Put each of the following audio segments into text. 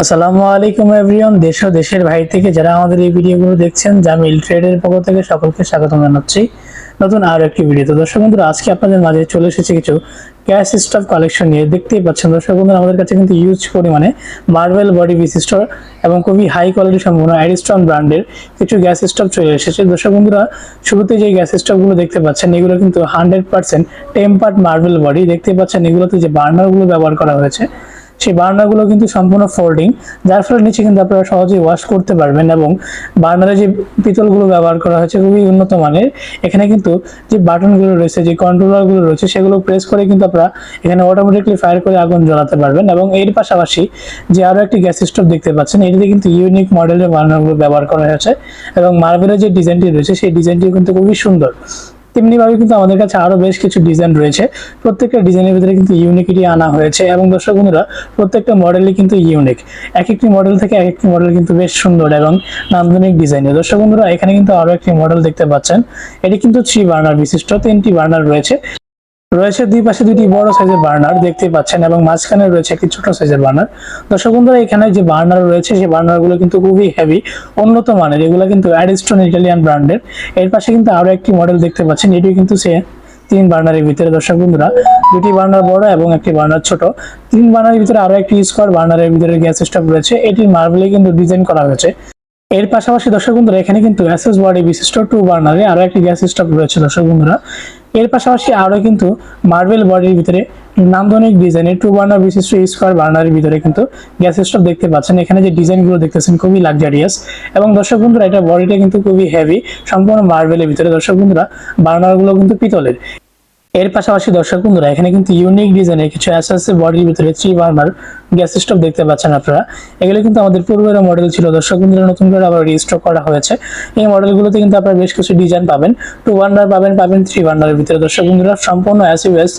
আসসালামু আলাইকুম এভরিওয়ান, দেশ ও দেশের বাইরে থেকে যারা আমাদের এই ভিডিওগুলো দেখছেন জামিল ট্রেডের পক্ষ থেকে সকলকে স্বাগত জানাচ্ছি। নতুন আরও একটি ভিডিও। তো দর্শক বন্ধুরা, আজকে আপনাদের মাঝে চলে এসেছে কিছু ক্যাশ স্টফ কালেকশন নিয়ে। দেখতেই পাচ্ছেন দর্শক বন্ধুরা, আমাদের কাছে কিন্তু ইউজ পরিমাণে মার্বেল বডি বিশিষ্ট এবং খুবই হাই কোয়ালিটি সম্পূর্ণ অ্যারিস্টন ব্র্যান্ডের কিছু গ্যাস স্টভ চলে এসেছে। দর্শক বন্ধুরা, শুরুতে যে গ্যাস স্টভগুলো দেখতে পাচ্ছেন, এগুলো কিন্তু hundred percent tempered marble body দেখতে পাচ্ছেন, এগুলোতে যে বার্নারগুলো ব্যবহার করা হয়েছে সেই বার্নারগুলো কিন্তু সম্পূর্ণ ফোল্ডিং যার ফলে নিচে কিন্তু আপনারা সহজেই ওয়াশ করতে পারবেন এবং বার্নারে যে পিতলগুলো ব্যবহার করা হয়েছে খুবই উন্নত মানের, এখানে কিন্তু যে বাটনগুলো রয়েছে, যে কন্ট্রোলারগুলো রয়েছে, সেগুলো প্রেস করে কিন্তু আপনারা এখানে অটোমেটিকলি ফায়ার করে আগুন জ্বালাতে পারবেন এবং এর পাশাপাশি যে আরও একটি গ্যাস স্টোভ দেখতে পাচ্ছেন, এটিতে কিন্তু ইউনিক মডেলের বার্নারগুলো ব্যবহার করা হয়েছে এবং মার্বেলের যে ডিজাইনটি রয়েছে, সেই ডিজাইনটি কিন্তু খুবই সুন্দর। তেমনিভাবে কিন্তু আমাদের কাছে আরও বেশ কিছু ডিজাইন রয়েছে। প্রত্যেকটা ডিজাইনের ভিতরে কিন্তু ইউনিকিটি আনা হয়েছে এবং দর্শক বন্ধুরা, প্রত্যেকটা মডেলই কিন্তু ইউনিক এক একটি মডেল থেকে এক একটি মডেল কিন্তু বেশ সুন্দর এবং নান্দনিক ডিজাইনের দর্শক বন্ধুরা, এখানে কিন্তু আরও একটি মডেল দেখতে পাচ্ছেন। এটি কিন্তু থ্রি বার্নার বিশিষ্ট। তিনটি বার্নার রয়েছে। রয়েছে দুই পাশে দুটি বড় সাইজের বার্নার দেখতে পাচ্ছেন, এবং মাঝখানে রয়েছে একটি ছোট সাইজের বার্নার। দর্শক বন্ধুরা, এখানে যে বার্নার রয়েছে, সেই বার্নারগুলো কিন্তু খুবই হেভি উন্নত মানের, এগুলো কিন্তু অ্যাডিস্টন ইটালিয়ান ব্র্যান্ডের এর পাশে কিন্তু আরও একটি মডেল দেখতে পাচ্ছেন, এটিও কিন্তু সে তিন বার্নারের ভিতরে। দর্শক বন্ধুরা, দুটি বার্নার বড় এবং একটি বার্নার ছোট। তিন বার্নারের ভিতরে আরও একটি স্কোয়ার বার্নারের ভিতরে গ্যাস স্টোভ রয়েছে, এটির মার্বেলে কিন্তু ডিজাইন করা হয়েছে। এর পাশাপাশি দর্শক বন্ধুরা, এখানে কিন্তু এসএস বডি বিশিষ্ট টু বার্নারে আরও একটি গ্যাস স্টোভ রয়েছে দর্শক বন্ধুরা। এর পাশাপাশি আরও কিন্তু মার্বেল বডির ভিতরে নান্দনিক ডিজাইনের টু বার্নার বিশিষ্ট স্কোয়ার বার্নারের ভিতরে কিন্তু গ্যাস স্টোভ দেখতে পাচ্ছেন। এখানে যে ডিজাইনগুলো দেখতেছেন খুবই লাক্সারিয়াস এবং দর্শক বন্ধুরা, এটা বডিটা কিন্তু খুবই হেভি সম্পূর্ণ মার্বেলের ভিতরে। দর্শক বন্ধুরা বার্নারগুলো কিন্তু পিতলের। এর পাশাপাশি দর্শক বন্ধুরা, এখানে কিন্তু ইউনিক ডিজাইনের কিছু অ্যাসাসে বডির ভিতরে থ্রি বার্নার গ্যাস স্টোভ দেখতে পাচ্ছেন আপনারা। এগুলো কিন্তু আমাদের পূর্বের মডেল ছিল। দর্শক বন্ধুরা, নতুন করে আবার রিস্টক করা হয়েছে। এই মডেলগুলোতে কিন্তু আপনারা বেশ কিছু ডিজাইন পাবেন। টু বার্নার পাবেন পাবেন থ্রি বার্নারের ভিতরে। দর্শক বন্ধুরা, সম্পূর্ণ অ্যাসিউএস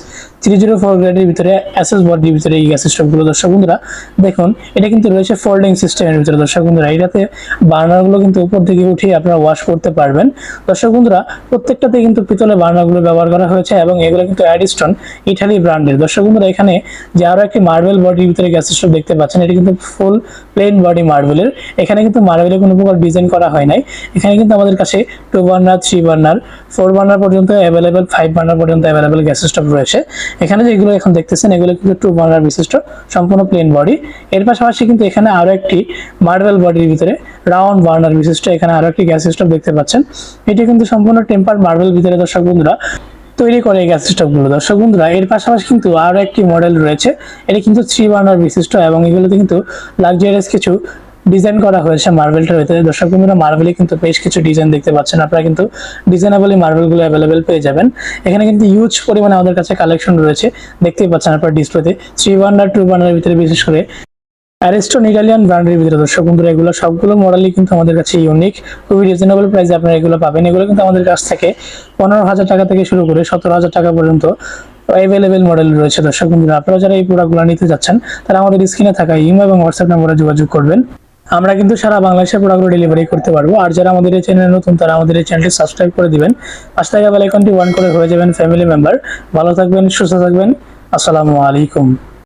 থ্রি জিরো ফোর গ্রেডের ভিতরে অ্যাসেস বডির ভিতরে এই গ্যাস স্টোভগুলো দর্শক বন্ধুরা, দেখুন, এটা কিন্তু রয়েছে ফোল্ডিং সিস্টেমের ভিতরে। দর্শক বন্ধুরা এটাতে বার্নারগুলো কিন্তু উপর থেকে উঠিয়ে আপনারা ওয়াশ করতে পারবেন। দর্শক বন্ধুরা প্রত্যেকটাতে কিন্তু পিতলের বার্নারগুলো ব্যবহার করা হয়েছে এবং এগুলো কিন্তু অ্যাডিস্টন ইটালি ব্র্যান্ডের দর্শক বন্ধুরা, এখানে যে আরও একটি মার্বেল বডির ভিতরে গ্যাস স্টোভ দেখতে পাচ্ছেন, এটি কিন্তু ফুল প্লেন বডি মার্বেলের এখানে কিন্তু মার্বেলের কোনো প্রকার ডিজাইন করা হয় নাই। এখানে কিন্তু আমাদের কাছে two burner three burner four burner পর্যন্ত অ্যাভেলেবেল ফাইভ বার্নার পর্যন্ত অ্যাভেলেবেল গ্যাস স্টোভ রয়েছে। এখানে যেগুলো এখন দেখতেছেন, এগুলো কিন্তু টু বার্নার বিশিষ্ট, সম্পূর্ণ প্লেন বডি এর পাশাপাশি কিন্তু এখানে আরও একটি মার্বেল বডির ভিতরে রাউন্ড বার্নার বিশিষ্ট, এখানে আরও একটি গ্যাস স্টোভ দেখতে পাচ্ছেন। এটি কিন্তু সম্পূর্ণ টেম্পার মার্বেল ভিতরে, দর্শক বন্ধুরা। তৈরি করে এই গ্যাস স্টোভগুলো দর্শক বন্ধুরা, এর পাশাপাশি কিন্তু আরও একটি মডেল রয়েছে। এটি কিন্তু থ্রি বার্নার বিশিষ্ট এবং এগুলোতে কিন্তু লাক্সারিয়াস কিছু ডিজাইন করা হয়েছে মার্বেলটার ভিতরে। দর্শক বন্ধুরা মার্বেলে কিন্তু বেশ কিছু ডিজাইন দেখতে পাচ্ছেন। আপনারা কিন্তু ডিজাইনেবলি মার্বেলগুলো অ্যাভেলেবেল পেয়ে যাবেন। এখানে কিন্তু ইউজ পরিমাণে আমাদের কাছে কালেকশন রয়েছে। দেখতেই পাচ্ছেন আপনারা ডিসপ্লেতে থ্রি বার্নার টু বার্নারের ভিতরে বিশেষ করে অ্যারিস্টন ইটালিয়ান ব্র্যান্ডের ভিতরে। দর্শক বন্ধুরা, এগুলো সবগুলো মডেলই কিন্তু আমাদের কাছে ইউনিক খুবই রিজনেবল প্রাইসে আপনারা এগুলো পাবেন। এগুলো কিন্তু আমাদের কাছ থেকে পনেরো হাজার টাকা থেকে শুরু করে সতেরো হাজার টাকা পর্যন্ত অ্যাভেলেবেল মডেল রয়েছে। দর্শক বন্ধুরা, আপনারা যারা এই প্রোডাক্টগুলো নিতে যাচ্ছেন, তারা আমাদের স্ক্রিনে থাকা ইমো এবং হোয়াটসঅ্যাপ নম্বরে যোগাযোগ করবেন। আমরা কিন্তু সারা বাংলাদেশের প্রোডাক্টগুলো ডেলিভারি করতে পারব। আর যারা আমাদের এই চ্যানেলে নতুন, তারা আমাদের এই চ্যানেলটি সাবস্ক্রাইব করে দিবেন। পাঁচ টাকা বেল আইকনটি ওয়ান করে হয়ে যাবেন ফ্যামিলি মেম্বার ভালো থাকবেন, সুস্থ থাকবেন। আসসালামু আলাইকুম।